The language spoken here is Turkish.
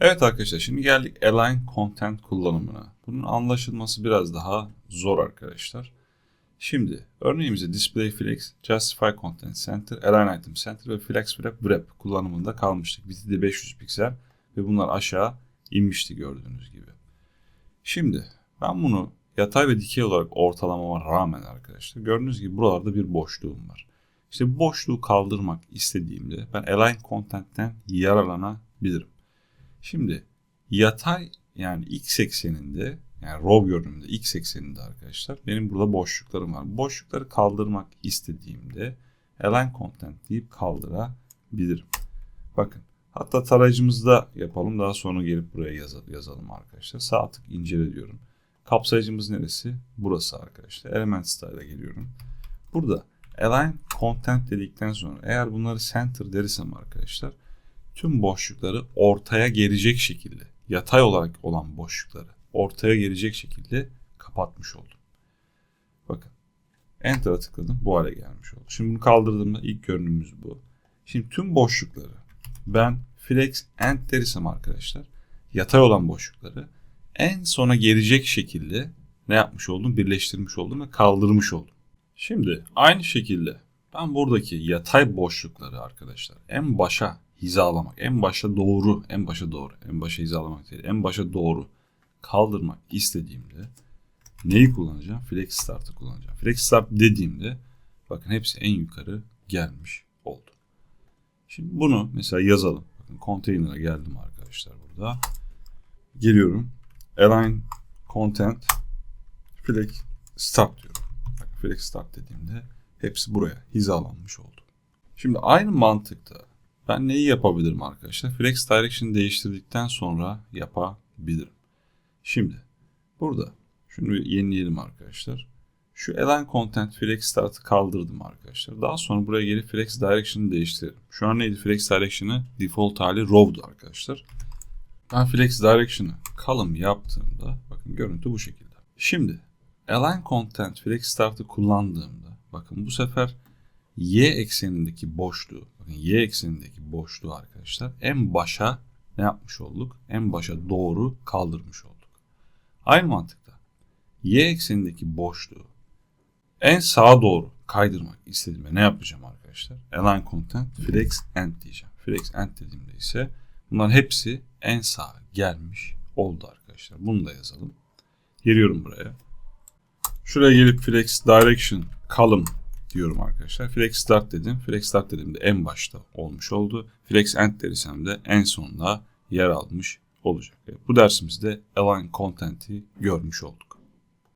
Evet arkadaşlar şimdi geldik Align Content kullanımına. Bunun anlaşılması biraz daha zor arkadaşlar. Şimdi örneğimizde Display Flex, Justify Content Center, Align Item Center ve Flex Wrap Wrap kullanımında kalmıştık. Bizde de 500 piksel ve bunlar aşağı inmişti gördüğünüz gibi. Şimdi ben bunu yatay ve dikey olarak ortalamama rağmen arkadaşlar gördüğünüz gibi buralarda bir boşluğum var. İşte bu boşluğu kaldırmak istediğimde ben Align Content'ten yararlanabilirim. Şimdi yatay yani x ekseninde yani row görünümünde x ekseninde arkadaşlar benim burada boşluklarım var. Boşlukları kaldırmak istediğimde align content deyip kaldırabilirim. Bakın hatta tarayıcımızda yapalım daha sonra gelip buraya yazalım arkadaşlar. Sağ tık incele diyorum. Kapsayıcımız neresi? Burası arkadaşlar. Element style'a geliyorum. Burada align content dedikten sonra eğer bunları center dersem arkadaşlar tüm boşlukları ortaya gelecek şekilde yatay olarak olan boşlukları ortaya gelecek şekilde kapatmış oldum. Bakın Enter'a tıkladım bu hale gelmiş oldu. Şimdi bunu kaldırdığımda ilk görünümümüz bu. Şimdi tüm boşlukları ben flex end dersem arkadaşlar yatay olan boşlukları en sona gelecek şekilde ne yapmış oldum? Birleştirmiş oldum ve kaldırmış oldum. Şimdi aynı şekilde ben buradaki yatay boşlukları arkadaşlar en başa hizalamak, en başa doğru, en başa doğru, en başa hizalamak değil, en başa doğru kaldırmak istediğimde neyi kullanacağım? Flex Start'ı kullanacağım. Flex Start dediğimde bakın hepsi en yukarı gelmiş oldu. Şimdi bunu mesela yazalım. Bakın container'a geldim arkadaşlar burada. Geliyorum. Align Content Flex Start diyorum. Bakın Flex Start dediğimde hepsi buraya hizalanmış oldu. Şimdi aynı mantıkta ben neyi yapabilirim arkadaşlar? Flex Direction'ı değiştirdikten sonra yapabilirim. Şimdi burada şunu yenileyelim arkadaşlar. Şu Align Content Flex Start'ı kaldırdım arkadaşlar. Daha sonra buraya gelip Flex Direction'ı değiştirelim. Şu an neydi? Flex Direction'ı default hali Row'du arkadaşlar. Ben Flex Direction'ı column yaptığımda bakın görüntü bu şekilde. Şimdi Align Content Flex Start'ı kullandığımda bakın bu sefer y eksenindeki boşluğu, bakın y eksenindeki boşluğu arkadaşlar en başa ne yapmış olduk? En başa doğru kaldırmış olduk. Aynı mantıkta y eksenindeki boşluğu en sağa doğru kaydırmak istediğimde ne yapacağım arkadaşlar? Align Content Flex End diyeceğim. Flex End dediğimde ise bunların hepsi en sağa gelmiş oldu arkadaşlar. Bunu da yazalım. Geliyorum buraya. Şuraya gelip Flex Direction Column diyorum arkadaşlar. Flex Start dedim. Flex Start dediğimde en başta olmuş oldu. Flex End dersem de en sonunda yer almış olacak. Bu dersimizde Align Content'i görmüş olduk.